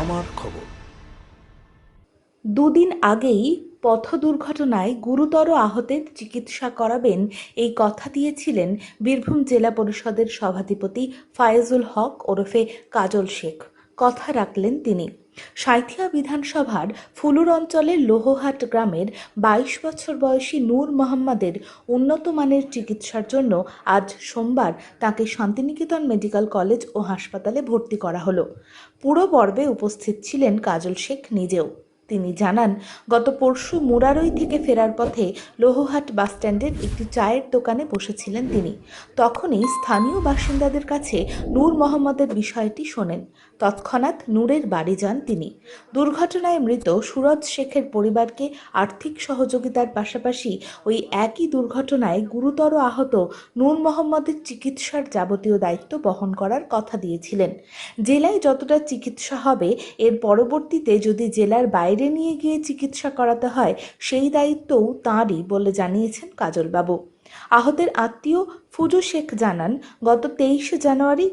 আমার খবর। দুদিন আগেই পথ দুর্ঘটনায় গুরুতর আহতের চিকিৎসা করাবেন এই কথা দিয়েছিলেন বীরভূম জেলা পরিষদের সভাধিপতি ফায়েজুল হক ওরফে কাজল শেখ। কথা রাখলেন তিনি। সাঁইথিয়া বিধানসভার ফুলুর অঞ্চলের লোহহাট গ্রামের বাইশ বছর বয়সী নূর মোহাম্মদের উন্নত মানের চিকিৎসার জন্য আজ সোমবার তাকে শান্তিনিকেতন মেডিকেল কলেজ ও হাসপাতালে ভর্তি করা হলো। পুরো পর্বে উপস্থিত ছিলেন কাজল শেখ নিজেও। তিনি জানান, গত পরশু মুরারই থেকে ফেরার পথে লোহহাট বাসস্ট্যান্ডের একটি চায়ের দোকানে বসেছিলেন তিনি। তখনই স্থানীয় বাসিন্দাদের কাছে নূর মোহাম্মদের বিষয়টি শোনেন। তৎক্ষণাৎ নূরের বাড়ি যান তিনি। দুর্ঘটনায় মৃত সুরজ শেখের পরিবারকে আর্থিক সহযোগিতার পাশাপাশি ওই একই দুর্ঘটনায় গুরুতর আহত নূর মোহাম্মদের চিকিৎসার যাবতীয় দায়িত্ব বহন করার কথা দিয়েছিলেন। জেলায় যতটা চিকিৎসা হবে, এর পরবর্তীতে যদি জেলার বাইরে নিয়ে গিয়ে চিকিৎসা করাতে হয়, সেই দায়িত্বও তাঁরই বলে জানিয়েছেন কাজলবাবু। আহতের আত্মীয় ফুজু শেখ জানান, গত তেইশে জানুয়ারি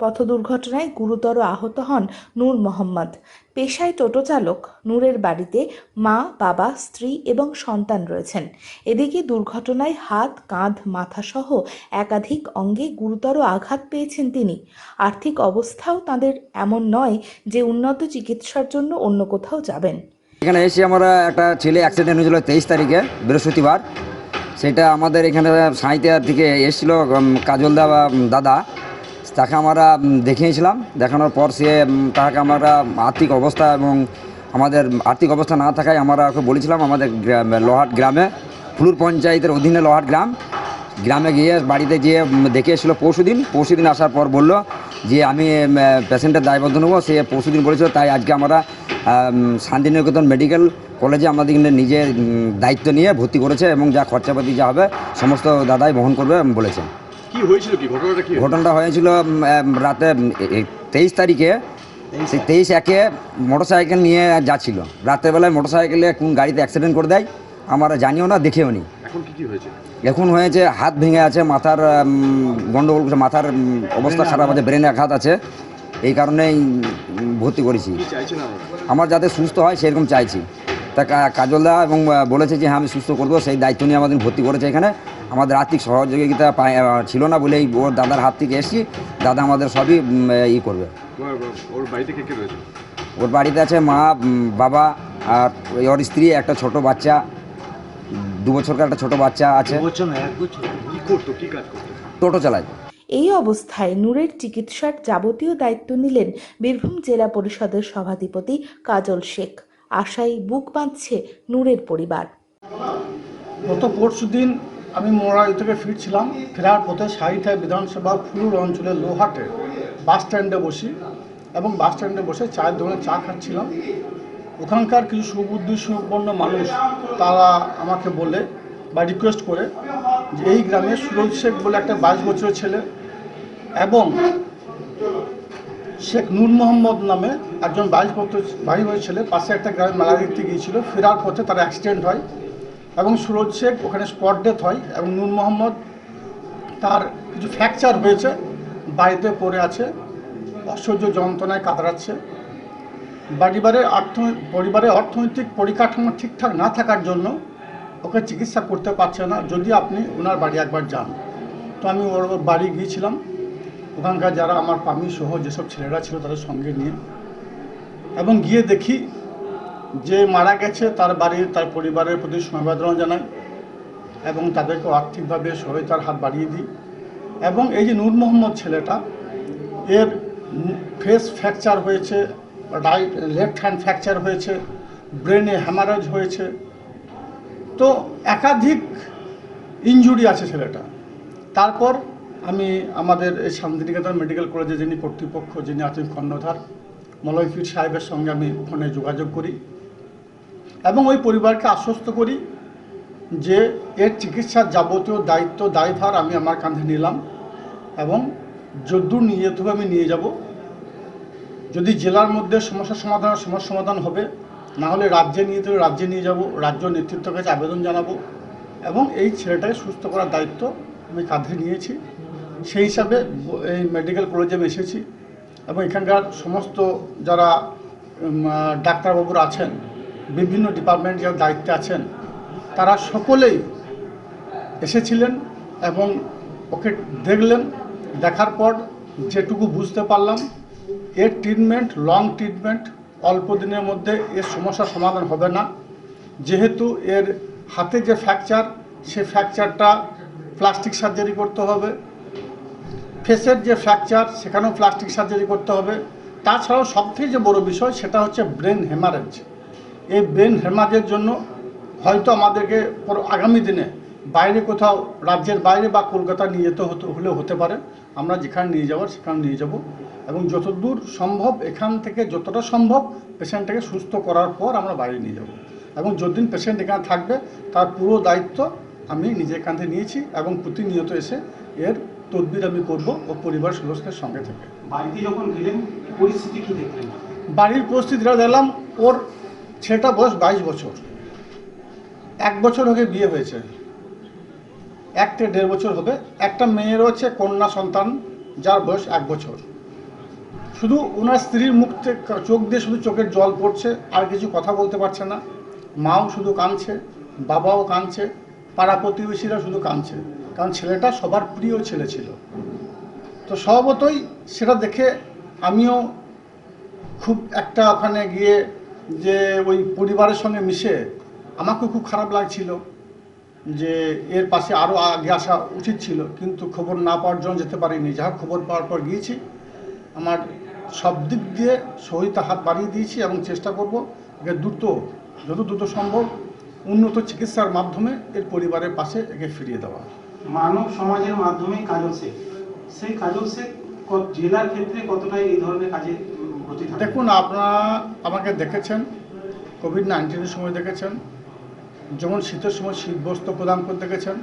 পথ দুর্ঘটনায় গুরুতর আহত হন নূর মোহাম্মদ। পেশায় টোটো চালক, নূরের বাড়িতে মা, বাবা, স্ত্রী এবং সন্তান রয়েছেন। এদিকে দুর্ঘটনায় হাত, কাঁধ মাথা সহ একাধিক অঙ্গে গুরুতর আঘাত পেয়েছেন তিনি। আর্থিক অবস্থাও তাদের এমন নয় যে উন্নত চিকিৎসার জন্য অন্য কোথাও যাবেন। এখানে এসে আমরা একটা ছেলে অ্যাক্সিডেন্ট হয়েছিল তেইশ তারিখে বৃহস্পতিবার। সেটা আমাদের এখানে সাঁইতিয়ার থেকে এসেছিল কাজলদা দাদা। তাকে আমরা দেখিয়েছিলাম। দেখানোর পর সে তাকে আমরা আর্থিক অবস্থা এবং আমাদের আর্থিক অবস্থা না থাকায় আমরা ওকে বলেছিলাম আমাদের লোহাট গ্রামে ফুলুর পঞ্চায়েতের অধীনে লোহাট গ্রাম। গ্রামে গিয়ে বাড়িতে গিয়ে দেখে এসেছিল পরশু দিন পরশু দিন আসার পর বলল যে আমি পেশেন্টের দায়বদ্ধ নেব। সে পরশু দিন বলেছিল তাই আজকে আমরা আম, শান্তিনিকেতন মেডিকেল কলেজে আমাদের এখানে নিজে দায়িত্ব নিয়ে ভর্তি করেছে এবং যা খরচাপাতি যা হবে সমস্ত দাদাই বহন করবে বলেছে। কি হয়েছিল কি? ঘটনাটা কি ঘটনাটা হয়েছিল রাতে তেইশ তারিখে সেই তেইশ একে মোটর সাইকেল নিয়ে যাচ্ছিল। রাতের বেলায় মোটর সাইকেলে কোন গাড়িতে অ্যাক্সিডেন্ট করে দেয় আমরা জানিও না দেখেও নি। এখন কি কি হয়েছে? হাত ভেঙে আছে মাথার গন্ডগোল মাথার অবস্থা খারাপ আছে ব্রেনে আঘাত আছে। এই কারণেই ভর্তি করেছি। আমার যাতে সুস্থ হয় সেরকম চাইছি। তা কাজলদা এবং বলেছে যে হ্যাঁ আমি সুস্থ করব সেই দায়িত্ব নিয়ে আমাদের ভর্তি করেছে এখানে। আমাদের আর্থিক সহযোগিতা ছিল না বলেই ওর দাদার হাত থেকে এসেছি। দাদা আমাদের সবই ই করবে। ওর- বাড়িতে আছে মা বাবা আর ওর স্ত্রী একটা ছোট বাচ্চা। দু বছরকার একটা ছোট বাচ্চা আছে। টোটো চালায়। এই অবস্থায় নূরের চিকিৎসার যাবতীয় দায়িত্ব নিলেন বীরভূম জেলা পরিষদের সভাধিপতি কাজল শেখ। আশায় বুক বাঁধছে নূরের পরিবার। গত পরশু দিন আমি মোরাই থেকে ফিরছিলাম। ফেরার পথে সাহিত্যায় বিধানসভা ফুলুর অঞ্চলের লোহাটে বাস স্ট্যান্ডে বসি এবং বাস স্ট্যান্ডে বসে চায়ের দোকানে চা খাচ্ছিলাম। ওখানকার কিছু সুবুদ্ধি সম্পন্ন মানুষ তারা আমাকে বলে বা রিকোয়েস্ট করে যে এই গ্রামে সুরজ শেখ বলে একটা বাইশ বছরের ছেলে এবং শেখ নূর মোহাম্মদ নামে একজন বাইশ বছর বছর ছেলে, পাশে একটা গ্রামে মেলা দেখতে গিয়েছিল। ফেরার পথে তার অ্যাক্সিডেন্ট হয় এবং সুরজ শেখ ওখানে স্পট ডেথ হয় এবং নূর মোহাম্মদ তার কিছু ফ্র্যাকচার হয়েছে, বাড়িতে পড়ে আছে, অসহ্য যন্ত্রণায় কাতরাচ্ছে। পরিবারের অর্থ পরিবারের অর্থনৈতিক পরিকাঠামো ঠিকঠাক না থাকার জন্য ওকে চিকিৎসা করতে পারছে না। যদি আপনি ওনার বাড়ি একবার যান। তো আমি ওর বাড়ি গিয়েছিলাম। ওখানকার যারা আমার পামি সহ যেসব ছেলেরা ছিল তাদের সঙ্গে নিয়ে। এবং গিয়ে দেখি যে মারা গেছে তার বাড়ির তার পরিবারের প্রতি সমবেদনা জানাই এবং তাদেরকে আর্থিকভাবে সহায়তার হাত বাড়িয়ে দিই। এবং এই যে নূর মোহাম্মদ ছেলেটা, এর ফেস ফ্র্যাকচার হয়েছে রাইট লেফট হ্যান্ড ফ্র্যাকচার হয়েছে ব্রেনে হ্যামারেজ হয়েছে। তো একাধিক ইনজুরি আছে ছেলেটা। তারপর আমি আমাদের এই শান্তিনিকেতন মেডিকেল কলেজে যিনি কর্তৃপক্ষ, যিনি আছেন কর্ণধার মলয়ফির সাহেবের সঙ্গে আমি ফোনে যোগাযোগ করি এবং ওই পরিবারকে আশ্বস্ত করি যে এর চিকিৎসার যাবতীয় দায়িত্ব, দায়ভার আমি আমার কাঁধে নিলাম এবং যদ্দূর নিয়ে যেতে আমি নিয়ে যাব। যদি জেলার মধ্যে সমস্যা সমাধান সমস্যা সমাধান হবে, না হলে রাজ্যে নিয়ে যেতে রাজ্যে নিয়ে যাব, রাজ্য নেতৃত্বের কাছে আবেদন জানাব এবং এই ছেলেটাকে সুস্থ করার দায়িত্ব আমি কাঁধে নিয়েছি। সেই হিসাবে এই মেডিকেল কলেজে আমি এসেছি এবং এখানকার সমস্ত যারা ডাক্তারবাবুরা আছেন, বিভিন্ন ডিপার্টমেন্ট যারা দায়িত্বে আছেন, তারা সকলেই এসেছিলেন এবং ওকে দেখলেন, দেখার পর যেটুকু বুঝতে পারলাম, এর ট্রিটমেন্ট লং ট্রিটমেন্ট অল্প দিনের মধ্যে এর সমস্যার সমাধান হবে না। যেহেতু এর হাতে যে ফ্র্যাকচার সে ফ্র্যাকচারটা প্লাস্টিক সার্জারি করতে হবে। ফেসের যে ফ্র্যাকচার সেখানেও প্লাস্টিক সার্জারি করতে হবে। তাছাড়াও সবথেকে যে বড় বিষয়, সেটা হচ্ছে ব্রেন হেমারেজ এই ব্রেন হেমারেজের জন্য হয়তো আমাদেরকে আগামী দিনে বাইরে কোথাও, রাজ্যের বাইরে বা কলকাতা নিয়ে যেতে হতে, হলেও হতে পারে। আমরা যেখানে নিয়ে যাওয়ার সেখানে নিয়ে যাব। এবং যতদূর সম্ভব, এখান থেকে যতটা সম্ভব পেশেন্টটাকে সুস্থ করার পর আমরা বাইরে নিয়ে যাব। এবং যতদিন পেশেন্ট এখানে থাকবে, তার পুরো দায়িত্ব আমি নিজের কাঁধে নিয়েছি এবং প্রতিনিয়ত এসে এর তদবির আমি করব ও পরিবার সদস্যদের সঙ্গে থেকে। বাড়িতে যখন গেলেন পরিস্থিতি কি দেখলেন? বাড়ির পরিস্থিতিটা দেখলাম ওর ছেলেটা বয়স বাইশ বছর। এক বছর আগে বিয়ে হয়েছে। এক থেকে দেড় বছর হবে। একটা মেয়ের হচ্ছে কন্যা সন্তান যার বয়স এক বছর। শুধু ওনার স্ত্রীর মুখ থেকে চোখ দিয়ে শুধু চোখের জল পড়ছে আর কিছু কথা বলতে পারছে না। মাও শুধু কাঁদছে বাবাও কাঁদছে পাড়া প্রতিবেশীরা শুধু কাঁদছে। কারণ ছেলেটা সবার প্রিয় ছেলে ছিল। তো স্বভাবতই সেটা দেখে আমিও খুব একটা ওখানে গিয়ে যে ওই পরিবারের সঙ্গে মিশে আমাকে খুব খারাপ লাগছিল যে এর পাশে আরও আগে আসা উচিত ছিল, কিন্তু খবর না পাওয়ার জন্য যেতে পারিনি। যা খবর পাওয়ার পর গিয়েছি, আমার সব দিক দিয়ে সহিতা হাত বাড়িয়ে দিয়েছি এবং চেষ্টা করব একে দ্রুত, যত দ্রুত সম্ভব উন্নত চিকিৎসার মাধ্যমে এর পরিবারের পাশে একে ফিরিয়ে দেওয়া। মানব সমাজের মাধ্যমে কাজল শেখ। সেই কাজল শেখ জেলার ক্ষেত্রে কতটা এই ধরনের কাজে দেখুন, আপনারা আমাকে দেখেছেন কোভিড নাইন্টিনের সময় দেখেছেন যেমন শীতের সময় শীত বস্ত্র প্রদান করতে দেখেছেন,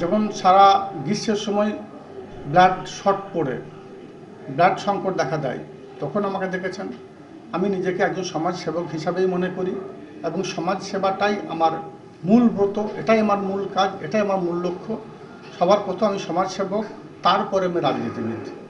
যখন সারা গ্রীষ্মের সময় ব্লাড শর্ট পড়ে ব্লাড সংকট দেখা দেয়, তখন আমাকে দেখেছেন। আমি নিজেকে একজন সমাজসেবক হিসাবেই মনে করি এবং সমাজ সেবাটাই আমার মূল ব্রত, এটাই আমার মূল কাজ, এটাই আমার মূল লক্ষ্য। সবার প্রথম আমি সমাজসেবক তারপরে আমি রাজনীতিবিদ।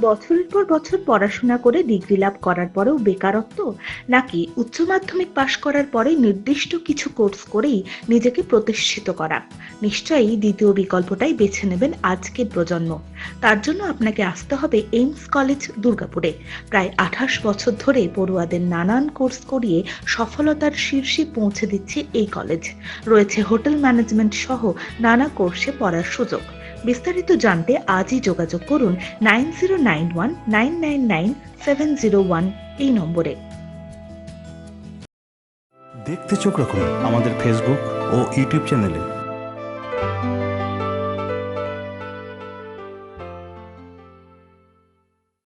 বছরের পর বছর পড়াশোনা করে ডিগ্রি লাভ করার পরেও বেকারত্ব নাকি উচ্চ মাধ্যমিক পাশ করার পরে নির্দিষ্ট কিছু কোর্স করেই নিজেকে প্রতিষ্ঠিত করা? নিশ্চয়ই দ্বিতীয় বিকল্পটাই বেছে নেবেন আজকের প্রজন্ম। তার জন্য আপনাকে আসতে হবে এইমস কলেজ, দুর্গাপুরে। প্রায় আঠাশ বছর ধরে পড়ুয়াদের নানান কোর্স করিয়ে সফলতার শীর্ষে পৌঁছে দিচ্ছে এই কলেজ। রয়েছে হোটেল ম্যানেজমেন্ট সহ নানা কোর্সে পড়ার সুযোগ। বিস্তারিত জানতে আজই যোগাযোগ করুন nine zero nine one nine nine nine seven zero one এই নম্বরে। দেখতে চোখ রাখুন আমাদের ফেসবুক ও ইউটিউব চ্যানেলে।